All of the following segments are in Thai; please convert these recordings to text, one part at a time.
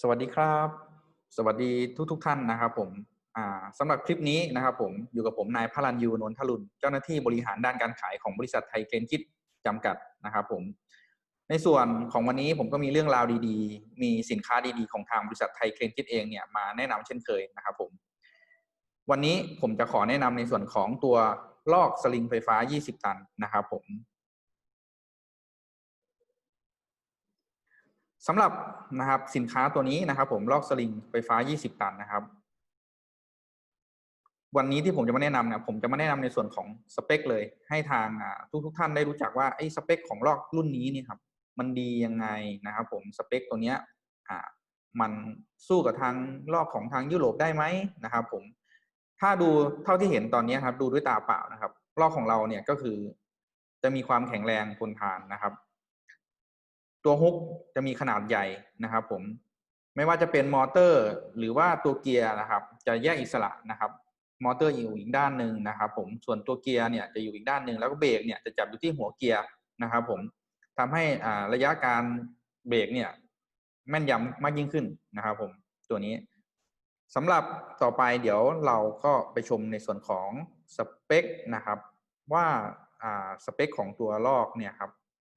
สวัสดีครับ สวัสดีทุกทุกท่านนะครับผมอ่าสำหรับคลิปนี้นะครับผมอยู่กับผมนายพลันยูนนทลุนเจ้าหน้าที่บริหารด้านการขายของบริษัทไทยเกรนคิดจำกัดนะครับผมในส่วนของวันนี้ผมก็มีเรื่องราวดีๆ มีสินค้าดีๆ ของทางบริษัทไทยเกรนคิดเองเนี่ยมาแนะนำเช่นเคยนะครับผมวันนี้ผมจะขอแนะนำในส่วนของตัวลอกสลิงไฟฟ้า 20 ตันนะครับผม สำหรับนะครับสินค้าตัวนี้นะครับ ผมลอกสลิงไฟฟ้า 20 ตันนะครับ วันนี้ที่ผมจะมาแนะนำเนี่ยผมจะมาแนะนำในส่วนของสเปคเลยให้ทางทุกทุกท่านได้รู้จักว่าไอ้สเปคของลอกรุ่นนี้นี่ครับ มันดียังไงนะครับ ผมสเปคตัวเนี้ยอ่ามันสู้กับทางลอกของทางยุโรปได้ไหมนะครับ ผมถ้าดูเท่าที่เห็นตอนนี้ครับ ดูด้วยตาเปล่านะครับลอกของเราเนี่ยก็คือ จะมีความแข็งแรงทนทานนะครับ ตัวฮุกจะมีขนาดใหญ่นะครับผมไม่ว่าจะเป็นมอเตอร์ หรือว่าตัวเกียร์นะครับ จะแยกอิสระนะครับ มอเตอร์อยู่อีกด้านหนึ่งนะครับ ผมส่วนตัวเกียร์เนี่ยจะอยู่อีกด้านหนึ่งแล้วก็เบรกเนี่ยจะจับอยู่ที่หัวเกียร์นะครับ ผมทำให้อ่าระยะการเบรกเนี่ย แม่นยำมากยิ่งขึ้นนะครับ ผมตัวนี้สำหรับต่อไปเดี๋ยวเราก็ไปชมในส่วนของสเปคนะครับ ว่าอ่าสเปคของตัวลอกเนี่ยครับ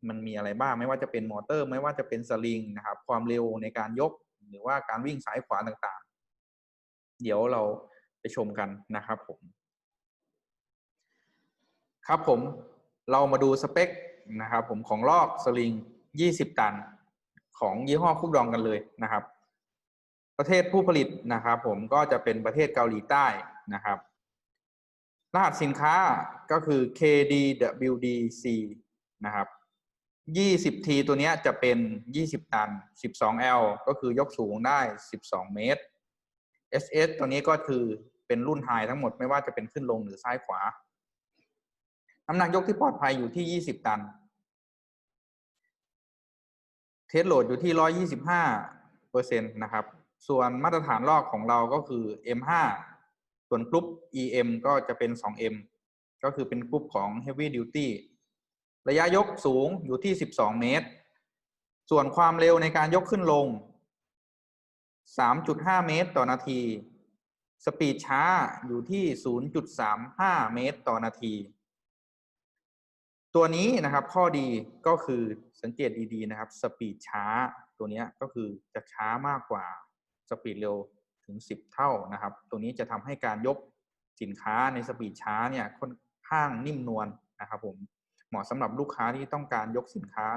มันมีอะไรบ้างไม่ว่าจะเป็นมอเตอร์ ไม่ว่าจะเป็นสลิงนะครับความเร็วในการยกหรือว่าการวิ่งซ้ายขวาต่างๆ เดี๋ยวเราไปชมกันนะครับผม ครับผมเรามาดูสเปคนะครับผมของลอกสลิง 20 ตัน ของยี่ห้อคุกดองกันเลยนะครับ ประเทศผู้ผลิตนะครับผมก็จะเป็นประเทศเกาหลีใต้นะครับ รหัสสินค้าก็คือ KDWDC นะครับ 20T ตัวนี้จะเป็น 20 ตัน 12L ก็คือยกสูงได้ 12 เมตร SS ตัวนี้ก็คือเป็นรุ่นไฮทั้งหมดไม่ว่าจะเป็นขึ้นลงหรือซ้ายขวา น้ำหนักยกที่ปลอดภัยอยู่ที่ 20 ตัน เทสโหลดอยู่ที่ 125เปอร์เซ็นต์นะครับ ส่วนมาตรฐานลอกของเราก็คือ M5 ส่วนกรุ๊ป EM ก็จะเป็น 2M ก็คือเป็นกรุ๊ปของ Heavy Duty ระยะยกสูงอยู่ที่ 12 เมตร ส่วนความเร็วในการยกขึ้นลง 3.5 เมตรต่อนาที สปีดช้าอยู่ที่ 0.35 เมตรต่อนาที ตัวนี้นะครับข้อดีก็คือสังเกตดีๆนะครับ สปีดช้าตัวนี้ก็คือจะช้ามากกว่าสปีดเร็วถึง 10 เท่านะครับ ตัวนี้จะทำให้การยกสินค้าในสปีดช้าเนี่ยค่อนข้างนิ่มนวลนะครับผม มาะสำหรับลูกค้าที่ต้องการยกสินค้า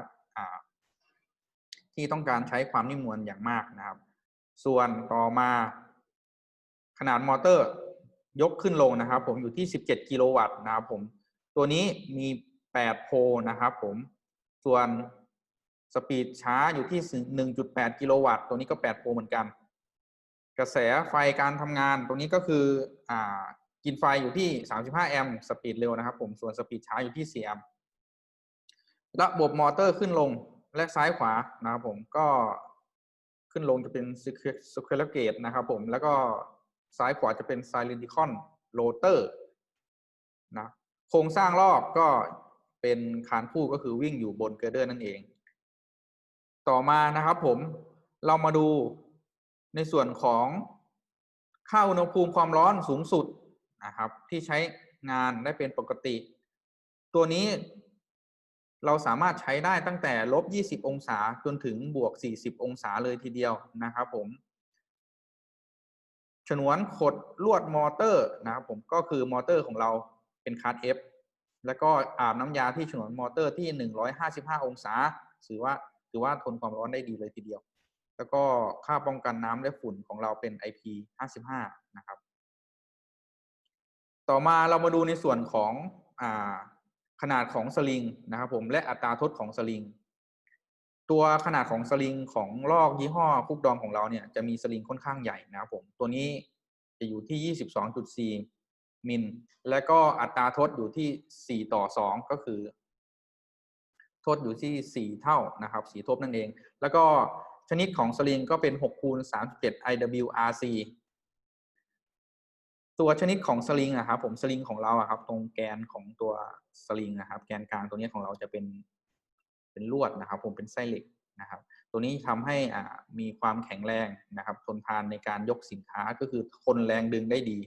ที่ต้องการใช้ความนิ่มนวลอย่างมากนะครับ ส่วนต่อมาขนาดมอเตอร์ยกขึ้นลงนะครับ ผมอยู่ที่ 17 กิโลวัตต์นะครับผมตัวนี้มี 8 โพนะครับผมส่วนสปีดช้าอยู่ที่ 1.8 กิโลวัตต์ตัวนี้ก็ 8 โพเหมือนกัน กระแสไฟการทำงานตรงนี้ก็คืออกินไฟอยู่ที่ 35 แอมป์สปีดเร็วนะครับผมส่วนสปีดช้าอยู่ที่ 4 แอมป์ ระบบมอเตอร์ขึ้นลงและซ้ายขวานะครับผมก็ขึ้นลงจะเป็น square gate นะครับผมแล้วก็ซ้ายขวาจะเป็น cylindrical rotor นะโครงสร้างรอบก็เป็นคานคู่ก็คือวิ่งอยู่บนเกอร์เดอร์นั่นเอง ต่อมานะครับผมเรามาดูในส่วนของค่าอุณหภูมิความร้อนสูงสุดนะครับ ที่ใช้งานได้เป็นปกติ ตัวนี้ เราสามารถใช้ได้ตั้งแต่ลบ 20 องศาจนถึงบวก 40 องศาเลยทีเดียวนะครับผมฉนวนขดลวดมอเตอร์นะครับผมก็คือมอเตอร์ของเราเป็นคัส F แล้วก็อาบน้ำยาที่ฉนวนมอเตอร์ที่ 155 องศาถือว่าถือว่าทนความร้อนได้ดีเลยทีเดียว แล้วก็ค่าป้องกันน้ำและฝุ่นของเราเป็น IP55 นะครับ ต่อมาเรามาดูในส่วนของอ่า ขนาดของสลิงนะครับผมและอัตราทดของสลิง ตัวขนาดของสลิงของลอกยี่ห้อคุกดอมของเราเนี่ยจะมีสลิงค่อนข้างใหญ่นะครับผมตัวนี้จะอยู่ที่ 22.4 มิล และก็อัตราทดอยู่ที่ 4 ต่อ 2 ก็คือ ทดอยู่ที่ 4 เท่านะครับสีทบนั่นเอง แล้วก็ชนิดของสลิงก็เป็น 6 คูณ 37 IWRC ตัวชนิดของสลิงอะครับผมสลิงของเราอะครับ ตรงแกนของตัวสลิงนะครับ แกนกลางตัวนี้ของเราจะเป็นเป็นลวดนะครับ ผมเป็นไส้เหล็กนะครับ ตัวนี้ทำให้อ่ามีความแข็งแรงนะครับ ทนทานในการยกสินค้าก็คือทนแรงดึงได้ดี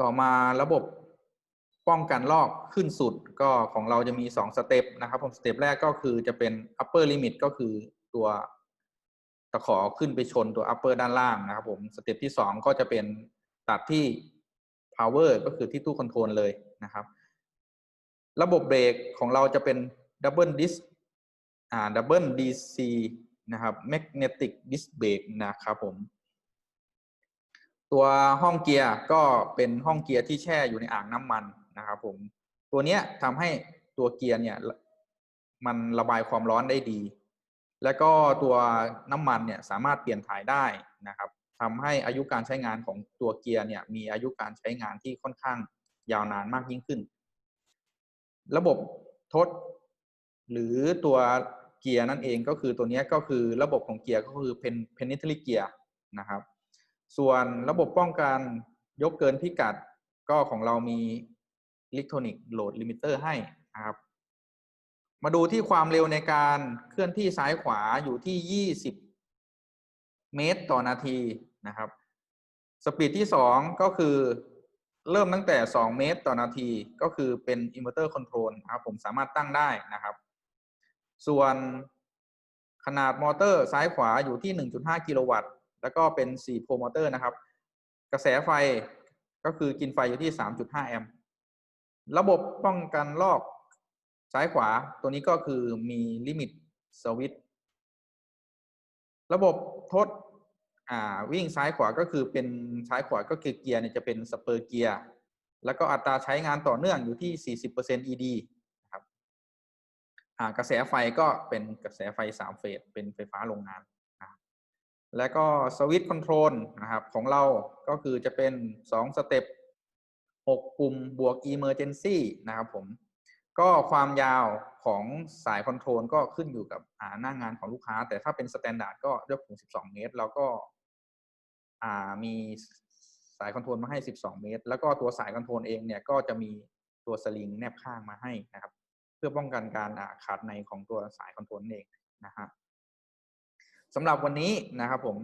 ต่อมาระบบป้องกันลอกขึ้นสุดก็ของเราจะมี 2 สเต็ปนะครับ ผมสเต็ปแรกก็คือจะเป็น upper limit ก็คือตัว ตะขอขึ้นไปชนตัว upper ด้านล่างนะครับผมสเต็ปที่ 2 ก็จะเป็นตัดที่ power ก็คือที่ตู้คอนโทรลเลยนะครับ ระบบเบรกของเราจะเป็น double disc อ่า double DC นะครับ magnetic disc brake นะครับผม ตัวห้องเกียร์ก็เป็นห้องเกียร์ที่แช่อยู่ในอ่างน้ำมันนะครับผมตัวเนี้ยทำให้ตัวเกียร์เนี่ยมันระบายความร้อนได้ดี แล้วก็ตัวน้ำมันเนี่ยสามารถเปลี่ยนถ่ายได้นะครับทำให้อายุการใช้งานของตัวเกียร์เนี่ยมีอายุการใช้งานที่ค่อนข้างยาวนานมากยิ่งขึ้น ระบบทด หรือตัวเกียร์นั่นเองก็คือตัวนี้ก็คือระบบของเกียร์ก็คือเป็นเพนิทลิเกียร์นะครับ ส่วนระบบป้องกันยกเกินพิกัดก็ของเรามีอิเล็กทรอนิกส์โหลดลิมิเตอร์ให้นะครับ มาดูที่ความเร็วในการเคลื่อนที่ซ้ายขวาอยู่ที่ 20 เมตรต่อนาทีนะครับ สปีดที่ 2 ก็คือเริ่มตั้งแต่ 2 เมตรต่อนาที ก็คือเป็นอินเวอร์เตอร์คอนโทรลนะครับผมสามารถตั้งได้นะครับ ส่วนขนาดมอเตอร์ซ้ายขวาอยู่ที่ 1.5 กิโลวัตต์ แล้วก็เป็น 4 โพลมอเตอร์นะครับ กระแสไฟก็คือกินไฟอยู่ที่ 3.5 แอมป์ ระบบป้องกันลอก ซ้ายขวาตัวนี้ก็คือมีลิมิตสวิตระบบทดวิ่งซ้ายขวาก็คือเป็นซ้ายขวาก็คือเกียร์เนี่ยจะเป็นสเปอร์เกียร์แล้วก็อัตราใช้งานต่อเนื่องอยู่ที่ 40% ED นะครับกระแสไฟก็เป็นกระแสไฟ 3 เฟสเป็นไฟฟ้าโรงงานนะแล้วก็สวิตช์คอนโทรลนะครับของเราก็คือจะเป็น 2 สเต็ป6ปุ่มบวก Emergency นะครับผม ก็ความยาวของสายคอนโทรลก็ขึ้นอยู่กับหน้างงานของลูกค้า แต่ถ้าเป็นสแตนดาร์ดก็ยกถึง 12 เมตร แล้วก็มีสายคอนโทรลมาให้ 12 เมตร แล้วก็ตัวสายคอนโทรลเองเนี่ยก็จะมีตัวสลิงแนบข้างมาให้นะครับ เพื่อป้องกันการขาดในของตัวสายคอนโทรลเองนะฮะสำหรับวันนี้นะครับผม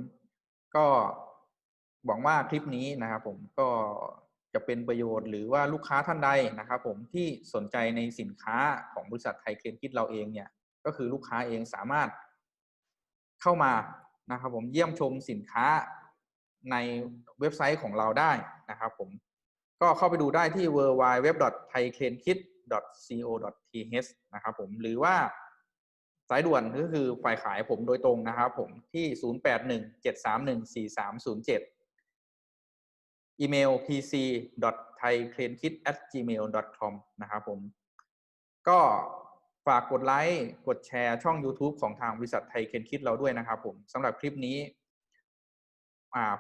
ก็หวังว่าคลิปนี้นะครับผมก็ จะเป็นประโยชน์หรือว่าลูกค้าท่านใดนะครับผมที่สนใจในสินค้าของบริษัทไทยเคลนคิดเราเองเนี่ยก็คือลูกค้าเองสามารถเข้ามานะครับผมเยี่ยมชมสินค้าในเว็บไซต์ของเราได้นะครับผมก็เข้าไปดูได้ที่ w w w t h a i k e n k i t c o th นะครับผมหรือว่าสายด่วนก็คือฝ่ายขายผมโดยตรงนะครับผมที่ 0817314307 อีเมล pc thai c l a n k i t gmail com นะครับผม ก็ฝากกดไลค์กดแชร์ช่อง YouTube ของทางบริษัทไทยเคนคิดเราด้วยนะครับผมสำหรับคลิปนี้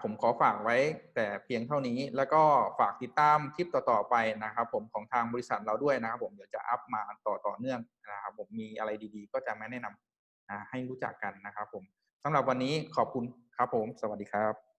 ผมขอฝากไว้แต่เพียงเท่านี้ แล้วก็ฝากติดตามคลิปต่อๆไปนะครับผมของทางบริษัทเราด้วยนะครับผมเดี๋ยวจะอัพมาต่อต่อเนื่องนะครับผมมีอะไรดีๆ ก็จะมาแนะนำให้รู้จักกันนะครับผมสำหรับวันนี้ขอบคุณครับผม สวัสดีครับ